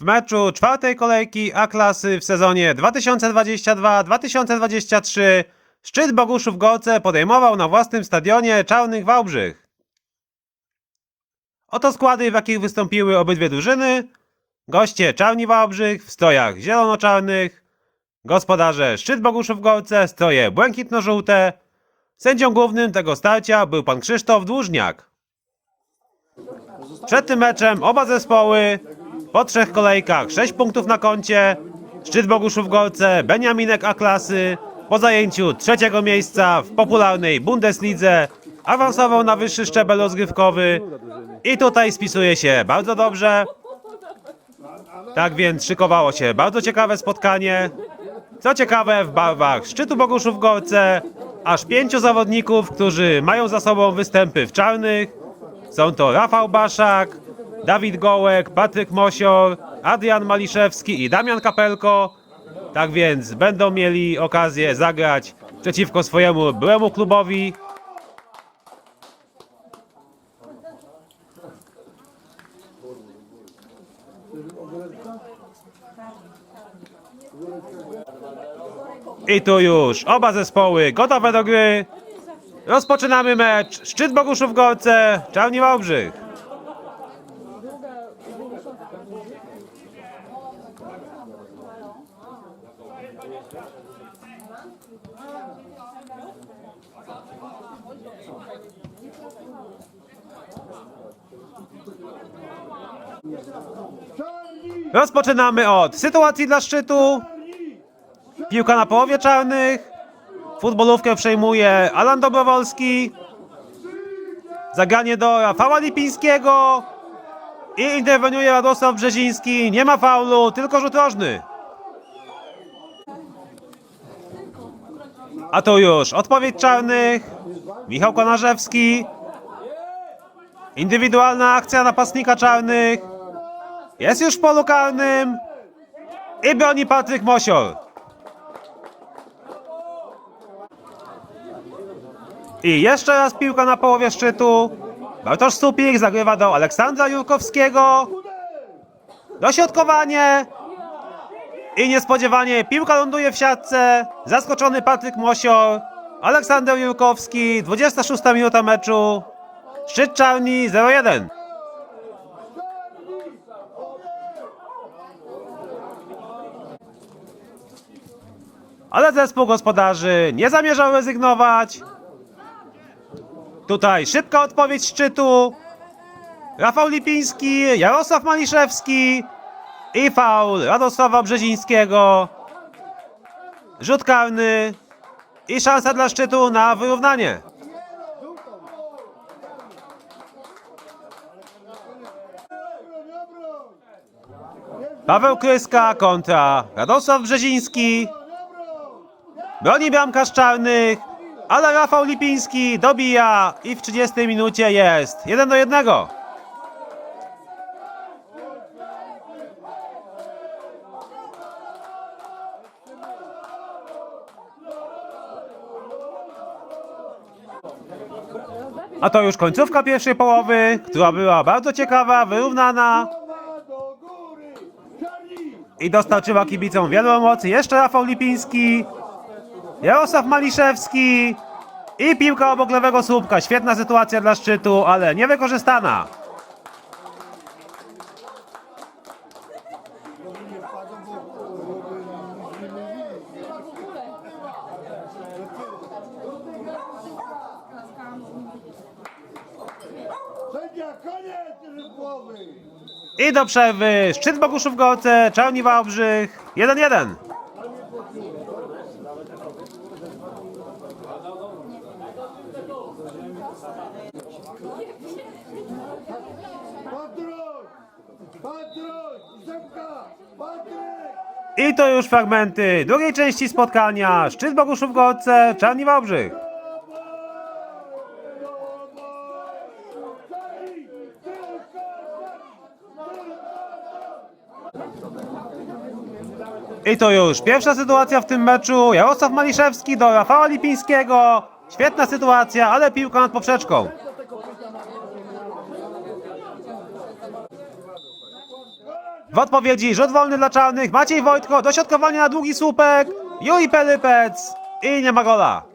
W meczu czwartej kolejki A-klasy w sezonie 2022-2023 szczyt Boguszów Gorce podejmował na własnym stadionie Czarnych Wałbrzych. Oto składy, w jakich wystąpiły obydwie drużyny. Goście Czarni Wałbrzych w strojach zielono-czarnych. Gospodarze Szczyt Boguszów Gorce, stroje błękitno-żółte. Sędzią głównym tego starcia był pan Krzysztof Dłużniak. Przed tym meczem oba zespoły po trzech kolejkach 6 punktów na koncie. Szczyt Boguszów Gorce, Beniaminek A-klasy po zajęciu trzeciego miejsca w popularnej Bundeslidze awansował na wyższy szczebel rozgrywkowy i tutaj spisuje się bardzo dobrze. Tak więc szykowało się bardzo ciekawe spotkanie. Co ciekawe, w barwach szczytu Boguszów Gorce aż pięciu zawodników, którzy mają za sobą występy w czarnych. Są to Rafał Baszak, Dawid Gołek, Patryk Mosior, Adrian Maliszewski i Damian Kapelko. Tak więc będą mieli okazję zagrać przeciwko swojemu byłemu klubowi. I tu już oba zespoły gotowe do gry. Rozpoczynamy mecz. Szczyt Boguszów Gorce, Czarni Wałbrzych. Rozpoczynamy od sytuacji dla szczytu. Piłka na połowie czarnych. Futbolówkę przejmuje Alan Dobrowolski. Zagranie do Rafała Lipińskiego. I interweniuje Radosław Brzeziński. Nie ma faulu, tylko rzut rożny. A to już odpowiedź czarnych. Michał Konarzewski. Indywidualna akcja napastnika czarnych. Jest już w polu karnym. I broni Patryk Mosior. I jeszcze raz piłka na połowie szczytu. Bartosz Supik zagrywa do Aleksandra Jurkowskiego. Dośrodkowanie. I niespodziewanie piłka ląduje w siatce. Zaskoczony Patryk Mosior. Aleksander Jurkowski. 26 minuta meczu. Szczyt czarni 0-1. Ale zespół gospodarzy nie zamierzał rezygnować. Tutaj szybka odpowiedź szczytu. Rafał Lipiński, Jarosław Maliszewski i faul Radosława Brzezińskiego. Rzut karny i szansa dla szczytu na wyrównanie. Paweł Kryska kontra Radosław Brzeziński. Broni bramkarz czarnych, ale Rafał Lipiński dobija i w 30 minucie jest 1 do 1. A to już końcówka pierwszej połowy, która była bardzo ciekawa, wyrównana i dostarczyła kibicom wielu emocji. Jeszcze Rafał Lipiński, Jarosław Maliszewski i piłka obok lewego słupka. Świetna sytuacja dla szczytu, ale niewykorzystana. I do przerwy szczyt Boguszów Gorce, Czarni Wałbrzych 1-1. Patruś! Patruś! Szybka! Patryk! I to już fragmenty drugiej części spotkania. Szczyt Boguszów Gorce, Czarni Wałbrzych. I to już pierwsza sytuacja w tym meczu. Jarosław Maliszewski do Rafała Lipińskiego. Świetna sytuacja, ale piłka nad poprzeczką. W odpowiedzi rzut wolny dla czarnych, Maciej Wojtko, dośrodkowanie na długi słupek, Juri Pelypec i nie ma gola.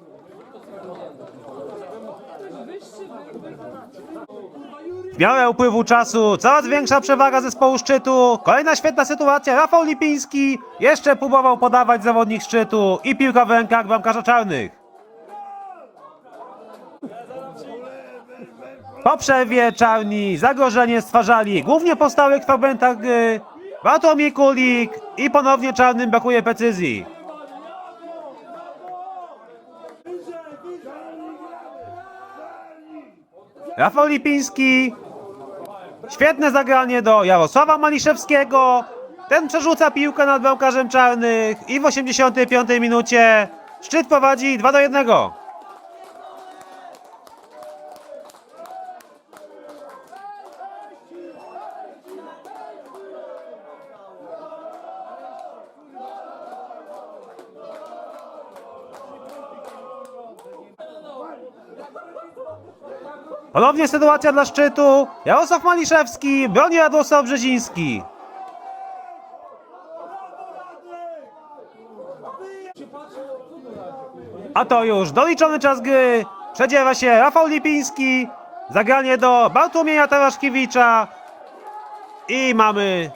Miarę upływu czasu coraz większa przewaga zespołu szczytu. Kolejna świetna sytuacja. Rafał Lipiński jeszcze próbował podawać zawodnik szczytu i piłka w rękach bramkarza czarnych. Po przerwie czarni zagrożenie stwarzali głównie po stałych fragmentach gry. Bartłomiej Kulik i ponownie czarnym brakuje precyzji. Rafał Lipiński. Świetne zagranie do Jarosława Maliszewskiego. Ten przerzuca piłkę nad bramkarzem czarnych i w 85 minucie szczyt prowadzi 2 do 1. Ponownie sytuacja dla szczytu. Jarosław Maliszewski broni Radosław Brzeziński. A to już doliczony czas gry. Przedziewa się Rafał Lipiński. Zagranie do Bartłomieja Taraszkiewicza. I mamy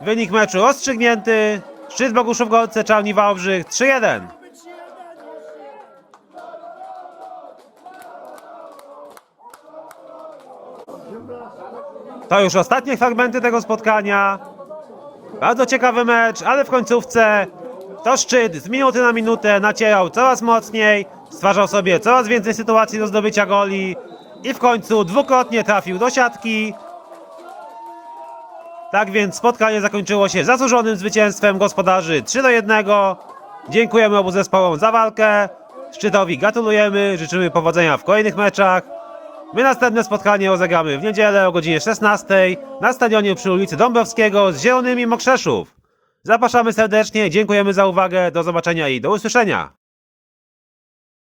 wynik meczu rozstrzygnięty. Szczyt Boguszów Gorce, Czarni Wałbrzych 3-1. To już ostatnie fragmenty tego spotkania. Bardzo ciekawy mecz, ale w końcówce to szczyt z minuty na minutę nacierał coraz mocniej, stwarzał sobie coraz więcej sytuacji do zdobycia goli i w końcu dwukrotnie trafił do siatki. Tak więc spotkanie zakończyło się zasłużonym zwycięstwem gospodarzy 3 do 1. Dziękujemy obu zespołom za walkę. Szczytowi gratulujemy, życzymy powodzenia w kolejnych meczach. My następne spotkanie rozegramy w niedzielę o godzinie 16 na stadionie przy ulicy Dąbrowskiego z Zielonymi Mokrzeszów. Zapraszamy serdecznie, dziękujemy za uwagę, do zobaczenia i do usłyszenia.